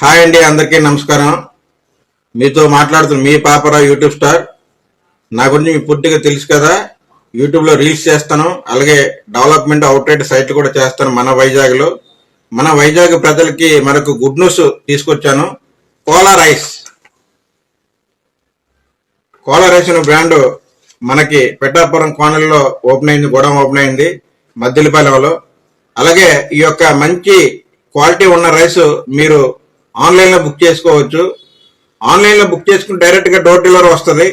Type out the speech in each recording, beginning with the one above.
Hi అండి అందరికీ నమస్కారం. మీతో మాట్లాడుతున్న మీ పాపరావు యూట్యూబ్ స్టార్. నా గురించి మీకు పూర్తిగా తెలుసు కదా. యూట్యూబ్లో రీల్స్ చేస్తాను అలాగే డెవలప్మెంట్ అవుట్లెట్ సైట్లు కూడా చేస్తాను మన వైజాగ్లో. మన వైజాగ్ ప్రజలకి మనకు గుడ్ న్యూస్ తీసుకొచ్చాను. కోలా రైస్. కోలా రైస్ అనే బ్రాండ్ మనకి పెట్టాపురం కోనల్లో ఓపెన్ అయింది గోడౌన్ ఓపెన్ అయింది మద్దిలపాలెంలో అలాగే ఈ యొక్క మంచి క్వాలిటీ ఉన్న రైస్ మీరు ఆన్లైన్లో బుక్ చేసుకోవచ్చు. ఆన్లైన్లో బుక్ చేసుకుని డైరెక్ట్గా డోర్ డెలివరీ వస్తుంది.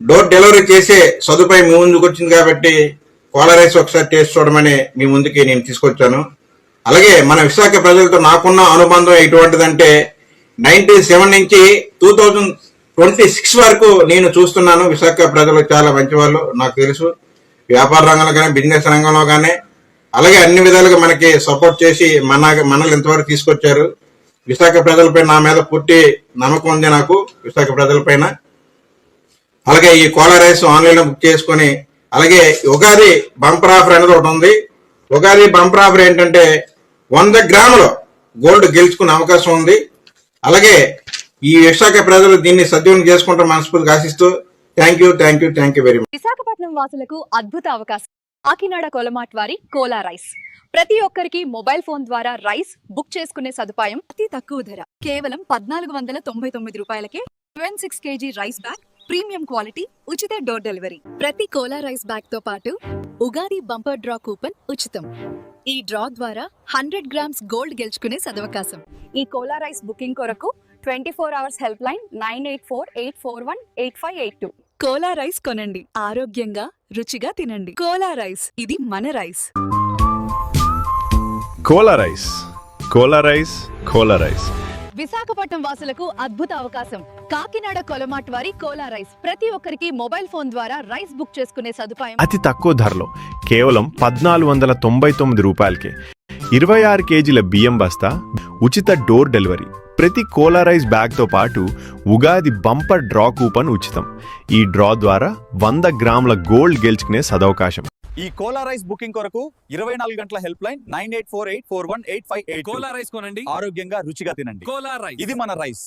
డోర్ డెలివరీ చేసే సదుపాయం మీ ముందుకు వచ్చింది కాబట్టి కోలా రైస్ ఒకసారి టేస్ట్ చూడమని మీ ముందుకి నేను తీసుకొచ్చాను. అలాగే మన విశాఖ ప్రజలతో నాకున్న అనుబంధం ఎటువంటిదంటే నైన్టీ సెవెన్ నుంచి టూ థౌజండ్ ట్వంటీ సిక్స్ వరకు నేను చూస్తున్నాను. విశాఖ ప్రజలు చాలా మంచివాళ్ళు నాకు తెలుసు. వ్యాపార రంగంలో కానీ బిజినెస్ రంగంలో కానీ. అలాగే అన్ని విధాలుగా మనకి సపోర్ట్ చేసి మన మనల్ని ఇంతవరకు తీసుకొచ్చారు. విశాఖ ప్రజలపై నా మీద పూర్తి నమ్మకం ఉంది నాకు విశాఖ ప్రజలపైన. అలాగే ఈ కోలా రైస్ ఆన్లైన్ బుక్ చేసుకొని అలాగే ఉగాది బంపర్ ఆఫర్ అనేది ఒకటి ఉంది. ఉగాది బంపర్ ఆఫర్ ఏంటంటే వంద గ్రాములు గోల్డ్ గెలుచుకునే అవకాశం ఉంది. అలాగే ఈ విశాఖ ప్రజలు దీన్ని సద్వినియోగం చేసుకుంటారు మనస్ఫూర్తిగా ఆశిస్తూ thank you thank you thank you very much Visakhapatnam వాసులకు అద్భుత అవకాశం. కాకినాడ కోలమాట్ వారి కోలా రైస్. ప్రతి ఒక్కరికి మొబైల్ ఫోన్ ద్వారా రైస్ బుక్ చేసుకునే సదుపాయం అతి తక్కువ ధర. కేవలం పద్నాలుగు వందల తొంభై తొమ్మిది రూపాయలకే seven six KG rice bag premium quality ఉచిత డోర్ డెలివరీ. ప్రతి కోలా రైస్ బ్యాగ్తో పాటు ఉగాది బంపర్ డ్రా కూపన్ ఉచితం. ఈ డ్రా ద్వారా హండ్రెడ్ గ్రామ్స్ గోల్డ్ గెలుచుకునే సదవకాశం. ఈ కోలా రైస్ బుకింగ్ కొరకు twenty four hours helpline nine eight four eight four one eight five eight two. Kola rice కొనండి. ఆరోగ్యంగా రుచిగా తినండి. కోలా రైస్ ఇది మన rice. Kola rice. Kola rice Kola rice. Visakhapatnam వాసులకు అద్భుత అవకాశం. కాకినాడ కొలమాట్ వారి కోలా రైస్. ప్రతి ఒక్కరికి మొబైల్ ఫోన్ ద్వారా రైస్ బుక్ చేసుకునే సదుపాయం. అతి తక్కువ ధరలో కేవలం పద్నాలుగు వందల తొంభై తొమ్మిది రూపాయలకే. ఇరవై ఆరు కేజీల బియ్యం బస్తా ఉచిత డోర్ డెలివరీ. ప్రతి కోలా రైస్ బ్యాగ్తో పాటు ఉగాది బంపర్ డ్రా కూపన్ ఉచితం. ఈ డ్రా ద్వారా వంద గ్రాముల గోల్డ్ గెలుచుకునే సదవకాశం. ఈ కోలా రైస్ బుకింగ్ కొరకు ఇరవై నాలుగు గంటల helpline nine eight four eight four one eight five eight Kola rice కొనండి. ఆరోగ్యంగా రుచిగా తినండి. కోలా రైస్. ఇది మన రైస్.